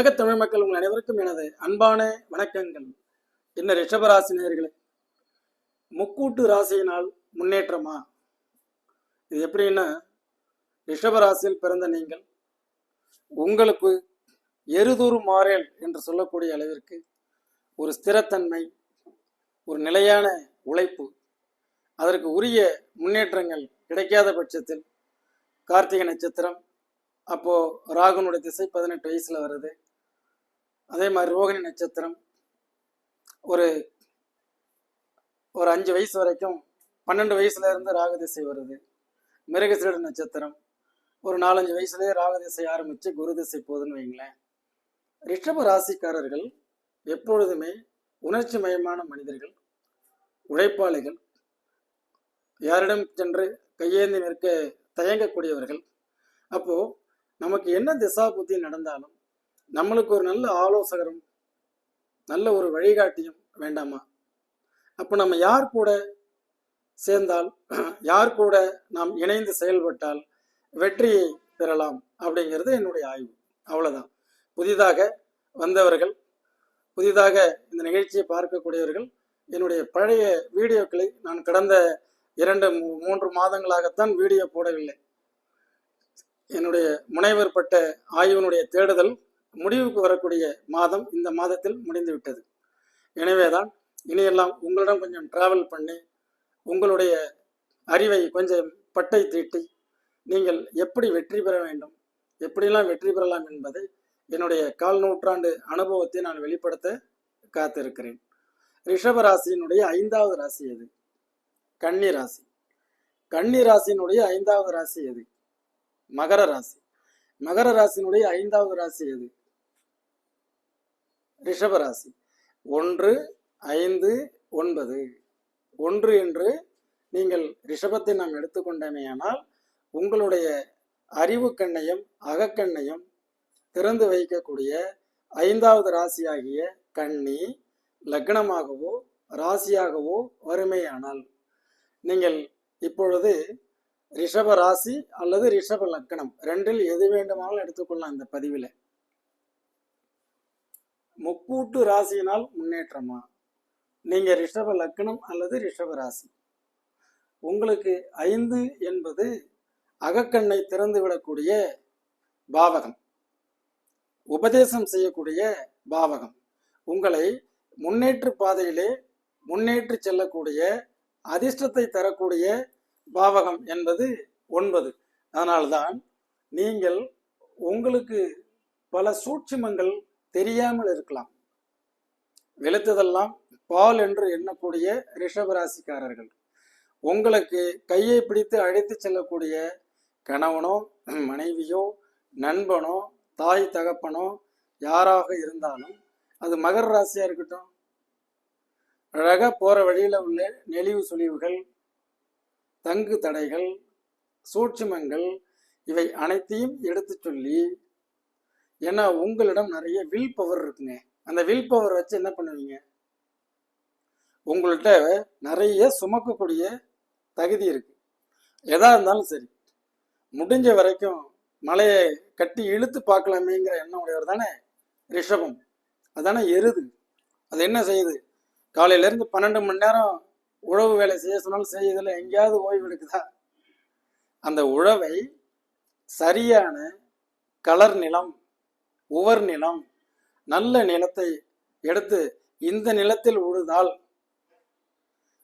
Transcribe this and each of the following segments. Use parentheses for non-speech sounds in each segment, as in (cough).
உலகத் தமிழ் மக்கள் உங்கள் அனைவருக்கும் எனது அன்பான வணக்கங்கள். என்ன ரிஷபராசி நேயர்களே முக்கூட்டு ராசியினால் முன்னேற்றமா? இது எப்படின்னா ரிஷபராசியில் பிறந்த நீங்கள் உங்களுக்கு எருதூறு மாறேல் என்று சொல்லக்கூடிய அளவிற்கு ஒரு ஸ்திரத்தன்மை ஒரு நிலையான உழைப்பு அதற்கு உரிய முன்னேற்றங்கள் கிடைக்காத பட்சத்தில் கார்த்திகை நட்சத்திரம் அப்போ ராகுனுடைய திசை பதினெட்டு வயசுல வருது. அதே மாதிரி ரோகிணி நட்சத்திரம் ஒரு ஒரு அஞ்சு வயசு வரைக்கும் பன்னெண்டு வயசுல இருந்து ராகு திசை வருது. மிருகசீடு நட்சத்திரம் ஒரு நாலஞ்சு வயசுலேயே ராகு திசை ஆரம்பிச்சு குரு திசை போகுதுன்னு வைங்களேன். ரிஷப ராசிக்காரர்கள் எப்பொழுதுமே உணர்ச்சி மயமான மனிதர்கள் உழைப்பாளிகள் யாரிடம் சென்று கையேந்தி நிற்க தயங்கக்கூடியவர்கள். அப்போ நமக்கு என்ன திசா புத்தி நடந்தாலும் நம்மளுக்கு ஒரு நல்ல ஆலோசகரும் நல்ல ஒரு வழிகாட்டியும் வேண்டாமா? அப்போ நம்ம யார் கூட சேர்ந்தால் யார் கூட நாம் இணைந்து செயல்பட்டால் வெற்றியை பெறலாம் அப்படிங்கிறது என்னுடைய ஆய்வு. அவ்வளவுதான். புதிதாக வந்தவர்கள் புதிதாக இந்த நிகழ்ச்சியை பார்க்கக்கூடியவர்கள் என்னுடைய பழைய வீடியோக்களை நான் கடந்த இரண்டு மூன்று மாதங்களாகத்தான் வீடியோ போடவில்லை. என்னுடைய முனைவர் பட்ட ஆய்வினுடைய தேடுதல் முடிவுக்கு வரக்கூடிய மாதம் இந்த மாதத்தில் முடிந்துவிட்டது எனவேதான் இனியெல்லாம் உங்களிடம் கொஞ்சம் டிராவல் பண்ணி உங்களுடைய அறிவை கொஞ்சம் பட்டை தீட்டி நீங்கள் எப்படி வெற்றி பெற வேண்டும் எப்படியெல்லாம் வெற்றி பெறலாம் என்பதை என்னுடைய கால் நூற்றாண்டு அனுபவத்தை நான் வெளிப்படுத்த காத்திருக்கிறேன். ரிஷப ராசியினுடைய ஐந்தாவது ராசி எது? கன்னி ராசி. கன்னி ராசியினுடைய ஐந்தாவது ராசி எது? மகர ராசி. மகர ராசியினுடைய ஐந்தாவது ராசி எது? ரிஷபராசி. ஒன்று ஐந்து ஒன்பது. ஒன்று என்று நீங்கள் ரிஷபத்தை நாம் எடுத்துக்கொண்டமையானால் உங்களுடைய அறிவு கண்ணையும் அகக்கண்ணையும் திறந்து வைக்கக்கூடிய ஐந்தாவது ராசியாகிய கன்னி லக்னமாகவோ ராசியாகவோ வறுமையானால் நீங்கள் இப்பொழுது ரிஷப ராசி அல்லது ரிஷப லக்னம் ரெண்டில் எது வேண்டுமானாலும் எடுத்துக்கொள்ளலாம் இந்த பதிவில். முக்கூட்டு ராசியினால் முன்னேற்றமா? நீங்க ரிஷப லக்னம் அல்லது ரிஷப ராசி. உங்களுக்கு ஐந்து என்பது அகக்கண்ணை திறந்து விடக்கூடிய பாவகம். உபதேசம் செய்யக்கூடிய பாவகம். உங்களை முன்னேற்று பாதையிலே முன்னேற்றி செல்லக்கூடிய அதிர்ஷ்டத்தை தரக்கூடிய பாவகம் என்பது ஒன்பது. அதனால்தான் நீங்கள் உங்களுக்கு பல சூட்சிமங்கள் தெரியாமல் இருக்கலாம். வெளுத்ததெல்லாம் பால் என்று எண்ணக்கூடிய ரிஷபராசிக்காரர்கள். உங்களுக்கு கையை பிடித்து அழைத்து செல்லக்கூடிய கணவனோ மனைவியோ நண்பனோ தாய் தகப்பனோ யாராக இருந்தாலும் அது மகர ராசியா இருக்கட்டும். அழகாக போற வழியில உள்ள நெளிவு சுழிவுகள் தங்கு தடைகள் சூட்சுமங்கள் இவை அனைத்தையும் எடுத்து சொல்லி ஏன்னா உங்களிடம் நிறைய வில் பவர் இருக்குங்க. அந்த வில் பவர் வச்சு என்ன பண்ணுவீங்க? உங்கள்கிட்ட நிறைய சுமக்கக்கூடிய தகுதி இருக்கு. எதா இருந்தாலும் சரி. முடிஞ்ச வரைக்கும் மலையை கட்டி இழுத்து பார்க்கலாமேங்கிற எண்ணம் உடையவர் தானே? ரிஷபம். அதானே எருது. அது என்ன செய்யுது? காலையிலேருந்து பன்னெண்டு மணி நேரம் உழவு வேலை செய்ய சொன்னாலும் செய்யுதுல எங்கேயாவது ஓய்வு எடுக்குதா? அந்த உழவை சரியான கலர் நிலம் உவர் நிலம். நல்ல நிலத்தை எடுத்து இந்த நிலத்தில் உழுதால்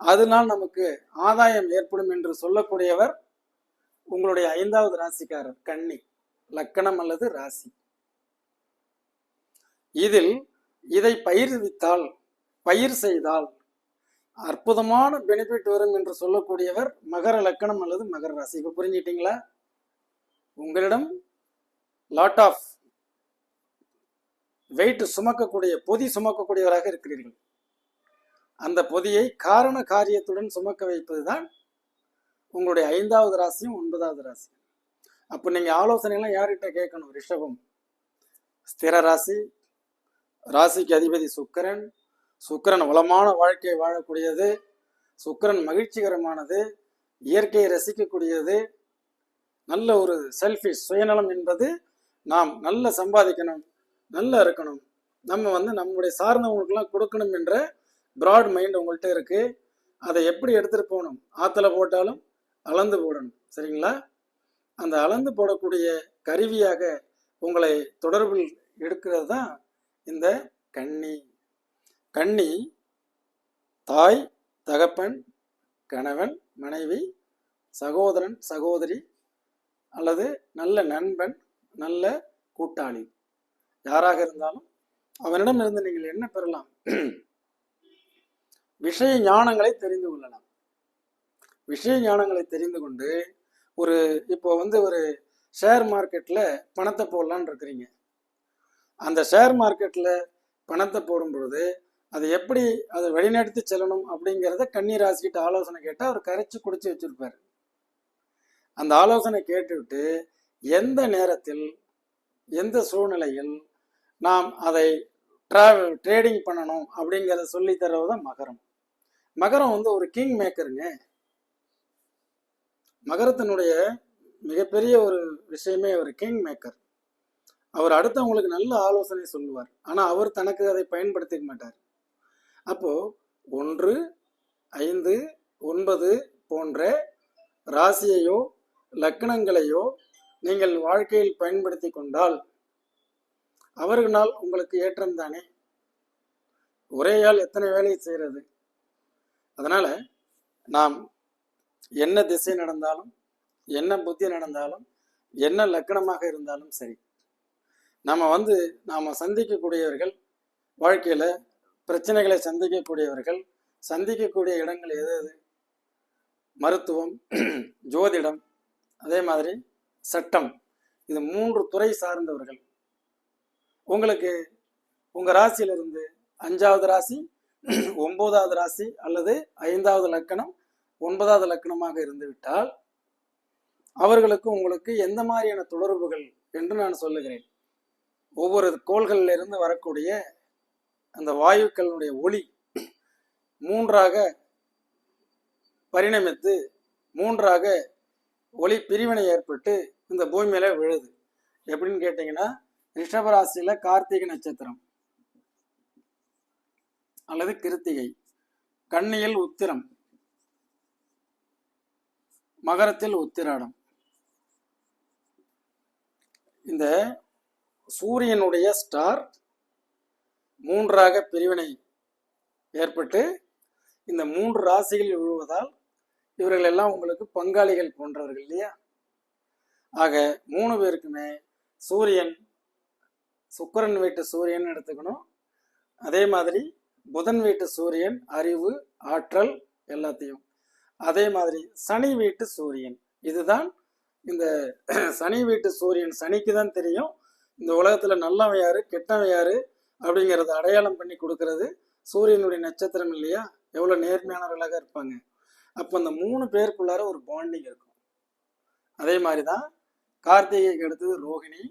அதனால் நமக்கு ஆதாயம் ஏற்படும் என்று சொல்லக்கூடியவர் உங்களுடைய ஐந்தாவது ராசிக்காரர் கன்னி. லக்கணம் அல்லது ராசி. இதில் இதை பயிர்வித்தால் பயிர் செய்தால் அற்புதமான பெனிஃபிட் வரும் என்று சொல்லக்கூடியவர் மகர லக்கணம் அல்லது மகர ராசி. இப்ப புரிஞ்சிட்டீங்களா உங்களிடம் லாட் ஆஃப் வெயிட் சுமக்கக்கூடிய பொதி சுமக்கக்கூடியவராக இருக்கிறீர்கள். அந்த பொதியை காரண காரியத்துடன் சுமக்க வைப்பதுதான் உங்களுடைய ஐந்தாவது ராசியும் ஒன்பதாவது ராசி அப்போ நீங்கள் ஆலோசனைலாம் யார்கிட்ட கேட்கணும்? ரிஷபம். ஸ்திர ராசி. ராசிக்கு அதிபதி சுக்கிரன். சுக்கிரன் வளமான வாழ்க்கையை வாழக்கூடியது. சுக்கிரன் மகிழ்ச்சிகரமானது. இயற்கையை ரசிக்கக்கூடியது. நல்ல ஒரு செல்ஃபிஷ் சுயநலம் என்பது நாம் நல்ல சம்பாதிக்கணும். நல்லா இருக்கணும். நம்ம வந்து நம்முடைய சார்ந்தவங்களுக்கெல்லாம் கொடுக்கணும் என்ற ப்ராட் மைண்ட் உங்கள்கிட்ட இருக்கு. அதை எப்படி எடுத்துட்டு போகணும்? ஆத்துல போட்டாலும் அளந்து போடணும். சரிங்களா? அந்த அளந்து போடக்கூடிய கருவியாக உங்களை தொடர்பில் எடுக்கிறது தான் இந்த கண்ணி. கண்ணி தாய் தகப்பன் கணவன் மனைவி சகோதரன் சகோதரி அல்லது நல்ல நண்பன் நல்ல கூட்டாளி. யாராக இருந்தாலும் அவனிடமிருந்து நீங்கள் என்ன பெறலாம்? விஷய ஞானங்களை தெரிந்து கொள்ளலாம். விஷய ஞானங்களை தெரிந்து கொண்டு ஒரு இப்போ வந்து ஒரு ஷேர் மார்க்கெட்டில் பணத்தை போடலான்னு இருக்கிறீங்க. அந்த ஷேர் மார்க்கெட்டில் பணத்தை போடும்பொழுது அது அதை எப்படி அதை வழிநடத்தி செல்லணும் அப்படிங்கிறத கண்ணீர் கண்ணீராசிக்கிட்ட ஆலோசனை கேட்டால் அவர் கரைச்சி குடிச்சு வச்சுருப்பார். அந்த ஆலோசனை கேட்டுவிட்டு எந்த நேரத்தில் எந்த சூழ்நிலையில் நாம் அதை ட்ராவல் ட்ரேடிங் பண்ணணும் அப்படிங்கிறத சொல்லி தருவது மகரம். மகரம் வந்து ஒரு கிங் மேக்கருங்க மகரத்தினுடைய மிகப்பெரிய ஒரு விஷயமே ஒரு கிங் மேக்கர் அவர் அடுத்தவங்களுக்கு நல்ல ஆலோசனை சொல்லுவார். ஆனா அவர் தனக்கு அதை பயன்படுத்திக்க மாட்டார். அப்போ ஒன்று ஐந்து ஒன்பது போன்ற ராசியையோ லக்கணங்களையோ நீங்கள் வாழ்க்கையில் பயன்படுத்தி கொண்டால் அவர்களால் உங்களுக்கு ஏற்றம் தானே? ஒரே ஆள் எத்தனை வேலையை செய்கிறது? அதனால் நாம் என்ன திசை நடந்தாலும் என்ன புத்தி நடந்தாலும் என்ன லக்கணமாக இருந்தாலும் சரி நம்ம வந்து நாம் சந்திக்கக்கூடியவர்கள் வாழ்க்கையில் பிரச்சனைகளை சந்திக்கக்கூடியவர்கள் சந்திக்கக்கூடிய இடங்கள் எது எது? மருத்துவம் (clears throat) ஜோதிடம் அதே மாதிரி சட்டம். இது மூன்று துறை சார்ந்தவர்கள். உங்களுக்கு உங்கள் ராசியிலிருந்து அஞ்சாவது ராசி ஒன்பதாவது ராசி அல்லது ஐந்தாவது லக்கணம் ஒன்பதாவது லக்கணமாக இருந்துவிட்டால் அவர்களுக்கு உங்களுக்கு எந்த மாதிரியான தொடர்புகள் என்று நான் சொல்லுகிறேன். ஒவ்வொரு கோள்களிலிருந்து வரக்கூடிய அந்த வாயுக்களுடைய ஒளி மூன்றாக பரிணமித்து மூன்றாக ஒளி பிரிவினை ஏற்பட்டு இந்த பூமியில விழுது. எப்படின்னு கேட்டீங்கன்னா ரிஷபராசியில கார்த்திகை நட்சத்திரம். அல்லது கிருத்திகை. கண்ணியில் உத்திரம். மகரத்தில் உத்திராடம். இந்த சூரியனுடைய ஸ்டார் மூன்றாக பிரிவினை ஏற்பட்டு இந்த மூன்று ராசிகள் விழுவதால் இவர்கள் எல்லாம் உங்களுக்கு பங்காளிகள் போன்றவர்கள் இல்லையா? ஆக மூணு பேருக்குமே சூரியன் சுக்கிரன் வீட்டு சூரியன் எடுத்துக்கணும். அதே மாதிரி புதன் வீட்டு சூரியன் அறிவு ஆற்றல் எல்லாத்தையும். அதே மாதிரி சனி வீட்டு சூரியன். இதுதான் இந்த (clears throat) சனி வீட்டு சூரியன் சனிக்கு தான் தெரியும். இந்த உலகத்துல நல்லவன் யாரு கெட்டவன் யாரு அப்படிங்கறத அடையாளம் பண்ணி கொடுக்கறது சூரியனுடைய நட்சத்திரம் இல்லையா? எவ்வளவு நேர்மையானவர்களாக இருப்பாங்க. அப்போ அந்த மூணு பேருக்குள்ளார ஒரு பாண்டிங் இருக்கும். அதே மாதிரி தான் கார்த்திகைக்கு அடுத்தது ரோகிணி.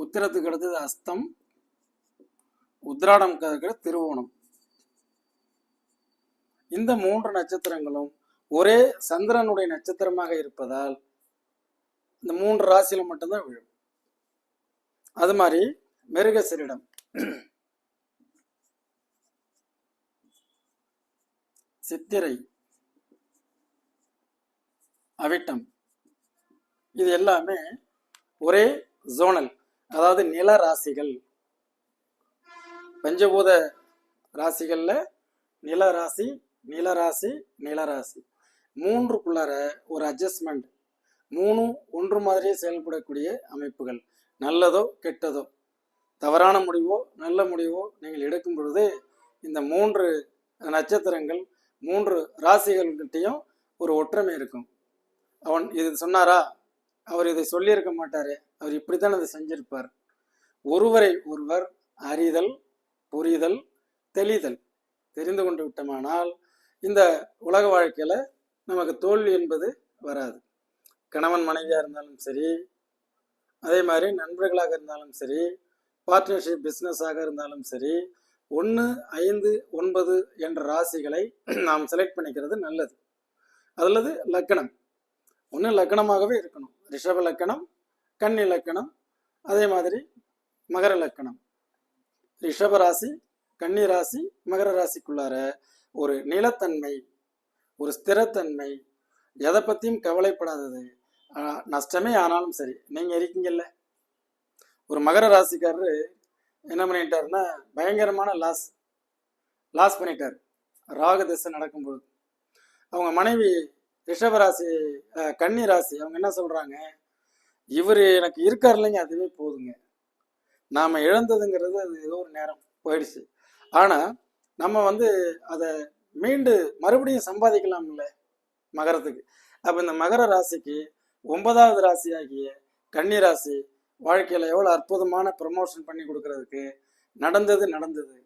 உத்திரத்துக்கு அடுத்தது அஸ்தம் உத்ராடம் இருக்கிற திருவோணம். இந்த மூன்று நட்சத்திரங்களும் ஒரே சந்திரனுடைய நட்சத்திரமாக இருப்பதால் இந்த மூன்று ராசியில மட்டும்தான் விழும். அது மாதிரி மிருகசரிடம். சித்திரை அவிட்டம் இது எல்லாமே ஒரே ஜோனல் அதாவது நில ராசிகள். பஞ்சபூத ராசிகள்ல நில ராசி நில ராசி நில ராசி. மூன்றுக்குள்ளார ஒரு அட்ஜஸ்ட்மெண்ட் மூணு ஒன்று மாதிரியே செயல்படக்கூடிய அமைப்புகள். நல்லதோ கெட்டதோ. தவறான முடிவோ நல்ல முடிவோ நீங்கள் எடுக்கும் பொழுது இந்த மூன்று நட்சத்திரங்கள் மூன்று ராசிகள்கிட்டையும் ஒரு ஒற்றுமை இருக்கும். அவன் இது சொன்னாரா? அவர் இதை சொல்லியிருக்க மாட்டார். அவர் இப்படித்தான் அதை செஞ்சிருப்பார். ஒருவரை ஒருவர் அறிதல் புரிதல் தெளிதல் தெரிந்து கொண்டு விட்டோமானால் இந்த உலக வாழ்க்கையில் நமக்கு தோல்வி என்பது வராது. கணவன் மனைவியாக இருந்தாலும் சரி அதே மாதிரி நண்பர்களாக இருந்தாலும் சரி பார்ட்னர்ஷிப் பிஸ்னஸாக இருந்தாலும் சரி ஒன்று ஐந்து ஒன்பது என்ற ராசிகளை (clears throat) நாம் செலக்ட் பண்ணிக்கிறது நல்லது. அல்லது லக்கணம். ஒன்று லக்கணமாகவே இருக்கணும். ரிஷப லக்கணம் கண் இலக்கணம் அதே மாதிரி மகர லக்கணம். ரிஷப ராசி கன்னி ராசி மகர ராசிக்குள்ளார ஒரு நிலத்தன்மை ஒரு ஸ்திரத்தன்மை எதை பற்றியும் கவலைப்படாதது. நஷ்டமே ஆனாலும் சரி நீங்கள் இருக்கீங்கல்ல. ஒரு மகர ராசிக்காரரு என்ன பண்ணிட்டாருன்னா பயங்கரமான லாஸ் லாஸ் பண்ணிட்டார். ராகு திசை நடக்கும்போது அவங்க மனைவி ரிஷபராசி கன்னி ராசி அவங்க என்ன சொல்றாங்க? இவர் எனக்கு இருக்கார் இல்லைங்க அதுவே போதுங்க. நாம இழந்ததுங்கிறது அது ஏதோ ஒரு நேரம் போயிடுச்சு. ஆனா நம்ம வந்து அதை மீண்டு மறுபடியும் சம்பாதிக்கலாம்ல மகரத்துக்கு. அப்ப இந்த மகர ராசிக்கு ஒன்பதாவது ராசி ஆகிய கன்னி ராசி வாழ்க்கையில எவ்வளவு அற்புதமான ப்ரமோஷன் பண்ணி கொடுக்கறதுக்கு நடந்தது நடந்தது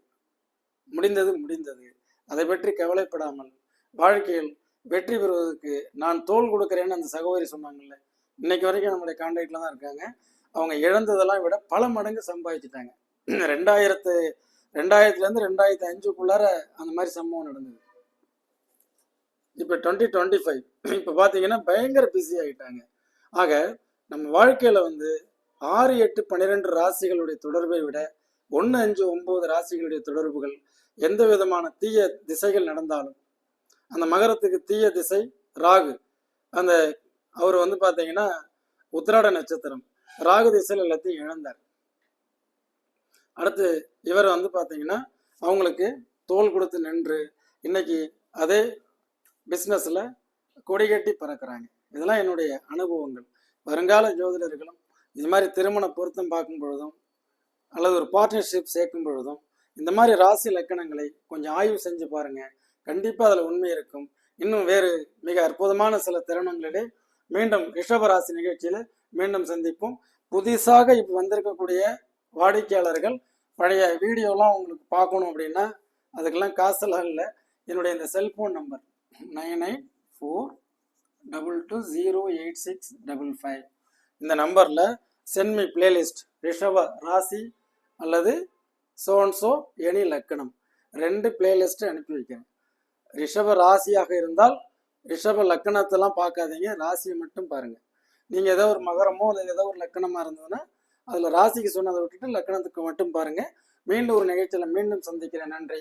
முடிந்தது முடிந்தது. அதை பற்றி கவலைப்படாமல் வாழ்க்கையில் வெற்றி பெறுவதற்கு நான் தோல் கொடுக்குறேன்னு அந்த சகோதரி சொன்னாங்கல்ல இன்னைக்கு வரைக்கும் நம்மளுடைய கான்டாக்டில் தான் இருக்காங்க. அவங்க இழந்ததெல்லாம் விட பல மடங்கு சம்பாதிச்சிட்டாங்க. (clears throat) ரெண்டாயிரத்து ரெண்டாயிரத்துலேருந்து ரெண்டாயிரத்து அஞ்சுக்குள்ளார அந்த மாதிரி சம்பவம் நடந்தது. இப்போ டுவெண்ட்டி டுவெண்ட்டி ஃபைவ் (clears throat) இப்போ பார்த்தீங்கன்னா பயங்கர பிஸி ஆகிட்டாங்க ஆக நம்ம வாழ்க்கையில் வந்து ஆறு எட்டு பன்னிரெண்டு ராசிகளுடைய தொடர்பை விட ஒன்று அஞ்சு ஒம்பது ராசிகளுடைய தொடர்புகள் எந்த விதமான தீய திசைகள் நடந்தாலும் அந்த மகரத்துக்கு தீய திசை ராகு. அந்த அவர் வந்து பார்த்தீங்கன்னா உத்திராட நட்சத்திரம். ராகு திசையில் எல்லாத்தையும் இழந்தார். அடுத்து இவர் வந்து பார்த்தீங்கன்னா அவங்களுக்கு தோல் கொடுத்து நின்று இன்னைக்கு அதே பிஸ்னஸில் கொடிகட்டி பறக்கிறாங்க. இதெல்லாம் என்னுடைய அனுபவங்கள். வருங்கால ஜோதிடர்களும் இது மாதிரி திருமண பொருத்தம் பார்க்கும் பொழுதும் அல்லது ஒரு பார்ட்னர்ஷிப் சேர்க்கும் பொழுதும் இந்த மாதிரி ராசி லக்கணங்களை கொஞ்சம் ஆய்வு செஞ்சு பாருங்கள் கண்டிப்பாக அதில் உண்மை இருக்கும். இன்னும் வேறு மிக அற்புதமான சில தருணங்களிலே மீண்டும் ரிஷபராசி நிகழ்ச்சியில் மீண்டும் சந்திப்போம். புதுசாக இப்போ வந்திருக்கக்கூடிய வாடிக்கையாளர்கள் பழைய வீடியோலாம் உங்களுக்கு பார்க்கணும் அப்படின்னா அதுக்கெல்லாம் காசெல்லாம் இல்லை. என்னுடைய இந்த cellphone number nine eight four double two zero eight six double five இந்த நம்பரில் சென்மி பிளேலிஸ்ட் ரிஷப ராசி அல்லது சோன்சோ எனி லக்கணம். ரெண்டு பிளேலிஸ்ட்டு அனுப்பி வைக்கிறேன். ரிஷப ராசியாக இருந்தால் ரிஷப லக்கணத்தெல்லாம் பார்க்காதீங்க. ராசியை மட்டும் பாருங்கள் நீங்கள் ஏதோ ஒரு மகரமோ அல்லது ஏதோ ஒரு லக்கணமாக இருந்ததுன்னா அதில் ராசிக்கு சொன்னதை விட்டுட்டு லக்கணத்துக்கு மட்டும் பாருங்கள் மீண்டும் ஒரு நிகழ்ச்சியில் மீண்டும் சந்திக்கிறேன். நன்றி.